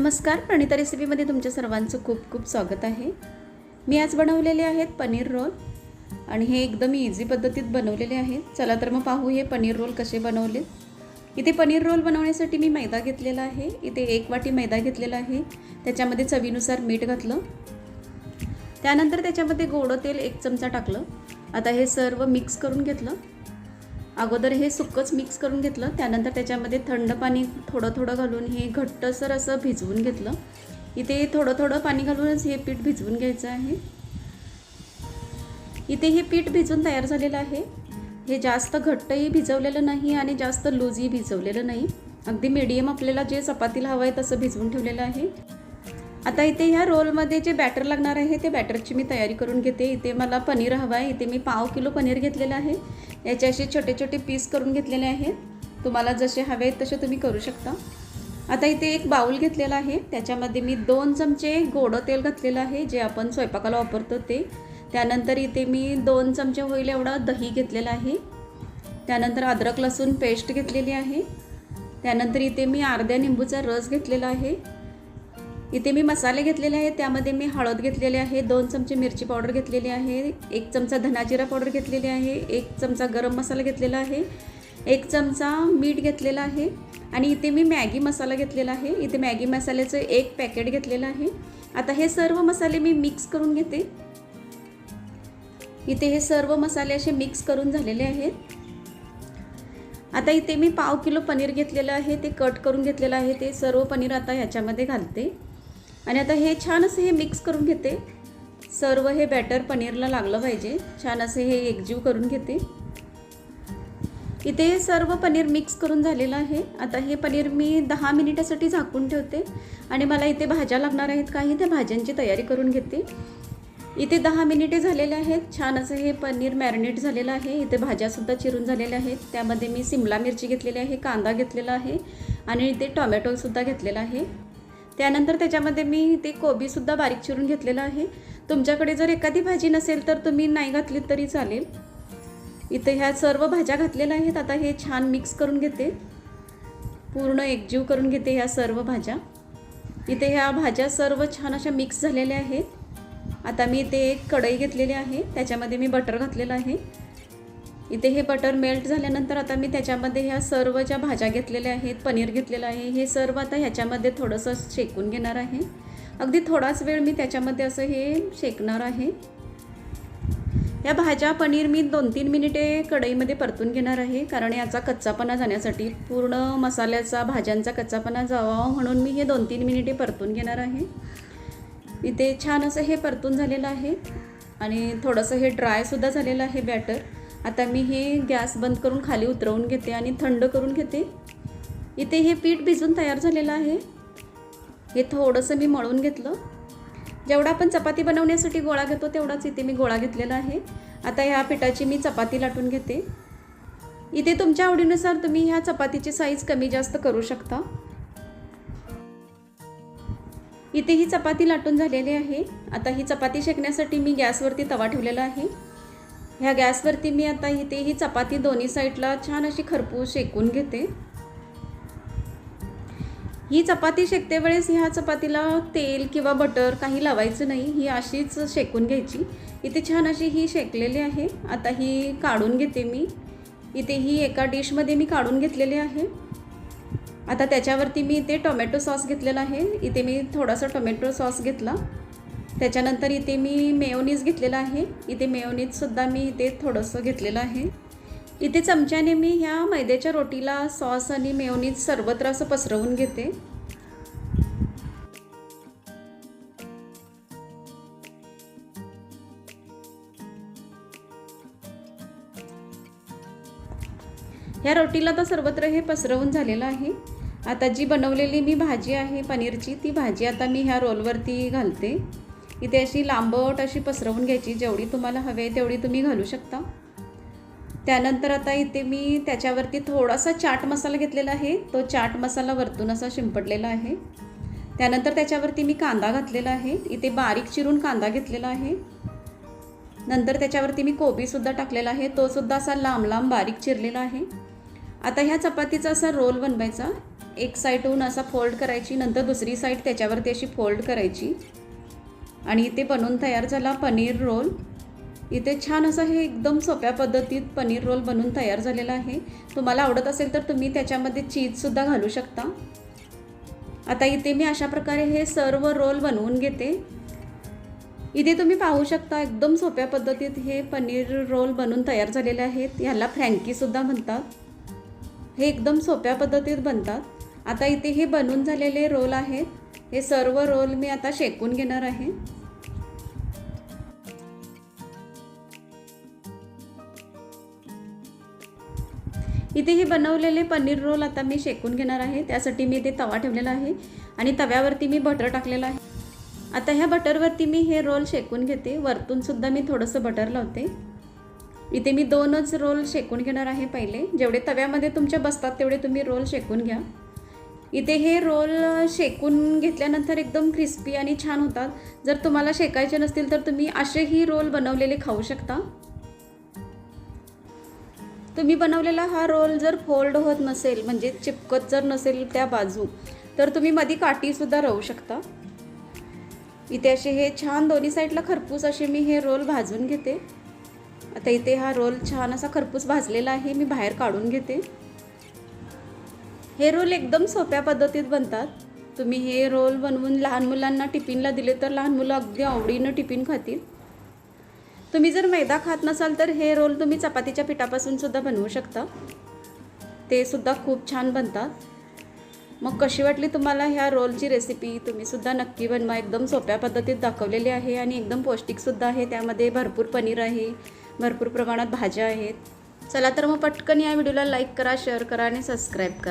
नमस्कार प्रणिता रेसिपीमध्ये तुमच्या सर्वांचं खूप खूप स्वागत आहे. मी आज बनवलेले आहेत पनीर रोल आणि हे एकदम इझी पद्धतीत बनवलेले आहेत. चला तर मग पाहू हे पनीर रोल कसे बनवले. इथे पनीर रोल बनवण्यासाठी मी मैदा घेतलेला आहे. इथे एक वाटी मैदा घेतलेला आहे. त्याच्यामध्ये चवीनुसार मीठ घातलं. त्यानंतर त्याच्यामध्ये गोडं तेल एक चमचा टाकलं. आता हे सर्व मिक्स करून घेतलं. अगोदर हे सुकंच मिक्स करून घेतलं त्यानंतर त्याच्यामध्ये थंड पाणी थोडं थोडं घालून हे घट्टसर असं भिजवून घेतलं. इथे थोडं थोडं पाणी घालूनच हे पीठ भिजवून घ्यायचं आहे. इथे हे पीठ भिजून तयार झालेलं आहे. हे जास्त घट्टही भिजवलेलं नाही आणि जास्त लूजही भिजवलेलं नाही. अगदी मीडियम आपल्याला जे चपातीला हवं आहे तसं भिजवून ठेवलेलं आहे. आता इथे ह्या रोलमध्ये जे बॅटर लागणार आहे ते बॅटरची मी तयारी करून घेते. इथे मला पनीर हवं आहे. इथे मी पाव किलो पनीर घेतलेलं आहे. याचे असे छोटे छोटे पीस करून घेतलेले आहेत. तुम्हाला जसे हवे आहेत तसे तुम्ही करू शकता. आता इथे एक बाऊल घेतलेला आहे. त्याच्यामध्ये मी दोन चमचे गोडं तेल घातलेलं आहे जे आपण स्वयंपाकाला वापरतो ते. त्यानंतर इथे मी दोन चमचे होईल एवढं दही घेतलेलं आहे. त्यानंतर अद्रक लसूण पेस्ट घेतलेली आहे. त्यानंतर इथे मी अर्ध्या निंबूचा रस घेतलेला आहे. इथे मी मसाले घेतलेले आहेत त्यामध्ये मी हळद घेतलेली आहे दोन चमचे मिरची पावडर घेतलेली आहे एक चमचा धनाजिरा पावडर घेतलेली आहे एक चमचा गरम मसाला घेतलेला आहे एक चमचा मीठ घेतलेला आहे आणि इथे मी मॅगी मसाला घेतलेला आहे. इथे मॅगी मसाल्याचं एक पॅकेट घेतलेलं आहे. आता हे सर्व मसाले मी मिक्स करून घेते. इथे हे सर्व मसाले असे मिक्स करून झालेले आहेत. आता इथे मी पाव किलो पनीर घेतलेलं आहे ते कट करून घेतलेलं आहे ते सर्व पनीर आता ह्याच्यामध्ये घालते. आणि आता हे छान असं हे मिक्स करून घेते. सर्व हे बॅटर पनीरला लागलं पाहिजे. छान असे हे एकजीव करून घेते. इथे सर्व पनीर मिक्स करून झालेलं आहे. आता हे पनीर मी दहा मिनिटासाठी झाकून ठेवते. आणि मला इथे भाज्या लागणार आहेत. काही त्या भाज्यांची तयारी करून घेते. इथे दहा मिनिटे झालेले आहेत. छान असं हे पनीर मॅरिनेट झालेलं आहे. इथे भाज्यासुद्धा चिरून झालेल्या आहेत. त्यामध्ये मी सिमला मिरची घेतलेली आहे. कांदा घेतलेला आहे. आणि इथे टॉमॅटोसुद्धा घेतलेला आहे. त्यानंतर त्याच्यामध्ये मी ते कोबीसुद्धा बारीक चिरून घेतलेलं आहे. तुमच्याकडे जर एखादी भाजी नसेल तर तुम्ही नाही घातली तरी चालेल. इथे ह्या सर्व भाज्या घातलेल्या आहेत. आता हे छान मिक्स करून घेते. पूर्ण एकजीव करून घेते ह्या सर्व भाज्या. इथे ह्या भाज्या सर्व छान अशा मिक्स झालेल्या आहेत. आता मी इथे एक कढई घेतलेली आहे. त्याच्यामध्ये मी बटर घातलेलं आहे. इथे हे बटर मेल्ट झाल्यानंतर आता मी त्याच्यामध्ये ह्या सर्व ज्या भाज्या घेतलेल्या आहेत पनीर घेतलेलं आहे हे सर्व आता ह्याच्यामध्ये थोडंसं शेकून घेणार आहे. अगदी थोडाच वेळ मी त्याच्यामध्ये असं हे शेकणार आहे. या भाज्या पनीर मी दोन तीन मिनिटे कढईमध्ये परतून घेणार आहे कारण याचा कच्चापणा जाण्यासाठी पूर्ण मसाल्याचा भाज्यांचा कच्चापणा जावा म्हणून मी हे दोन तीन मिनिटे परतून घेणार आहे. इथे छान असं हे परतून झालेलं आहे आणि थोडंसं हे ड्रायसुद्धा झालेलं आहे बॅटर. आता मी हे गॅस बंद करून खाली उतरवून घेते आणि थंड करून घेते. इथे हे पीठ भिजून तयार झालेलं आहे. हे थोडंसं मी मळून घेतलं. जेवढा आपण चपाती बनवण्यासाठी गोळा घेतो तेवढाच इथे मी गोळा घेतलेला आहे. आता ह्या पिठाची मी चपाती लाटून घेते. इथे तुमच्या आवडीनुसार तुम्ही ह्या चपातीची साईज कमी जास्त करू शकता. इथे ही चपाती लाटून झालेली आहे. आता ही चपाती शेकण्यासाठी मी गॅसवरती तवा ठेवलेला आहे. ह्या गॅसवरती मी आता इथे ही चपाती दोन्ही साईडला छान अशी खरपूस शेकून घेते. ही चपाती शेकते वेळेस ह्या चपातीला तेल किंवा बटर काही लावायचं नाही ही अशीच शेकून घ्यायची. इथे छान अशी ही शेकलेली आहे. आता ही काढून घेते मी. इथे ही एका डिशमध्ये मी काढून घेतलेली आहे. आता त्याच्यावरती मी इथे टोमॅटो सॉस घेतलेला आहे. इथे मी थोडासा टोमॅटो सॉस घेतला. त्याच्यानंतर इथे मी मेयोनीज घेतलेला आहे. इथे मेयोनीजसुद्धा मी इथे थोडंसं घेतलेलं आहे. इथे चमच्याने मी ह्या मैद्याच्या रोटीला सॉस आणि मेयोनीज सर्वत्र असं पसरवून घेते. ह्या रोटीला तर सर्वत्र हे पसरवून झालेलं आहे. आता जी बनवलेली मी भाजी आहे पनीरची ती भाजी आता मी ह्या रोलवरती घालते. इथे अशी लांबट अशी पसरवून घ्यायची जेवढी तुम्हाला हवे तेवढी तुम्ही घालू शकता. त्यानंतर आता इथे मी त्याच्यावरती थोडासा चाट मसाला घेतलेला आहे. तो चाट मसाला वरतून असा शिंपडलेला आहे. त्यानंतर त्याच्यावरती मी कांदा घातलेला आहे. इथे बारीक चिरून कांदा घेतलेला आहे. नंतर त्याच्यावरती मी कोबीसुद्धा टाकलेला आहे. तोसुद्धा असा लांब लांब बारीक चिरलेला आहे. आता ह्या चपातीचा असा रोल बनवायचा. एक साईडहून असा फोल्ड करायची नंतर दुसरी साईड त्याच्यावरती अशी फोल्ड करायची. आणि इथे बनवून तयार झाला पनीर रोल. इथे छान असं हे एकदम सोप्या पद्धतीत पनीर रोल बनवून तयार झालेला आहे. तुम्हाला आवडत असेल तर तुम्ही त्याच्यामध्ये चीजसुद्धा घालू शकता. आता इथे मी अशा प्रकारे हे सर्व रोल बनवून घेते. इथे तुम्ही पाहू शकता एकदम सोप्या पद्धतीत हे पनीर रोल बनवून तयार झालेले आहेत. ह्याला फ्रँकीसुद्धा म्हणतात. हे एकदम सोप्या पद्धतीत बनतात. आता इथे हे बनवून झालेले रोल आहेत. हे सर्व रोल मी आता शेकून घेणार आहे. इथे हे बनवलेले पनीर रोल आता मी शेकून घेणार आहे. त्यासाठी मी इथे तवा ठेवलेला आहे आणि तव्यावरती मी बटर टाकलेलं आहे. आता ह्या बटरवरती मी हे रोल शेकून घेते. वरतूनसुद्धा मी थोडंसं बटर लावते. इथे मी दोनच रोल शेकून घेणार आहे पहिले. जेवढे तव्यामध्ये तुमच्या बसतात तेवढे तुम्ही रोल शेकून घ्या. इथे हे रोल शेकून घेतल्यानंतर एकदम क्रिस्पी आणि छान होतात. जर तुम्हाला शेकायचे नसतील तर तुम्ही असेही रोल बनवलेले खाऊ शकता. तुम्ही बनवलेला हा रोल जर फोल्ड होत नसेल म्हणजे चिपकत जर नसेल त्या बाजू तर तुम्ही मधी काठीसुद्धा राहू शकता. इथे असे हे छान दोन्ही साईडला खरपूस असे मी हे रोल भाजून घेते. आता इथे हा रोल छान असा खरपूस भाजलेला आहे मी बाहेर काढून घेते. हे रोल एकदम सोप्या पद्धतीत बनतात. तुम्ही हे रोल बनवून लहान मुलांना टिफिनला दिले तर लहान मुलं अगदी आवडीनं टिफिन खातील. तुम्ही जर मैदा खात नसाल तर हे रोल तुम्ही चपातीच्या पिठापासून सुद्धा बनवू शकता. ते सुद्धा खूप छान बनतात. मग कशी वाटली तुम्हाला ह्या रोलची रेसिपी तुम्ही सुद्धा नक्की बनवा. एकदम सोप्या पद्धतीत दाखवलेली आहे आणि एकदम पौष्टिकसुद्धा आहे. त्यामध्ये भरपूर पनीर आहे भरपूर प्रमाणात भाज्या आहेत. चला तर मग पटकन या व्हिडिओला लाईक करा शेअर करा आणि सबस्क्राईब करा.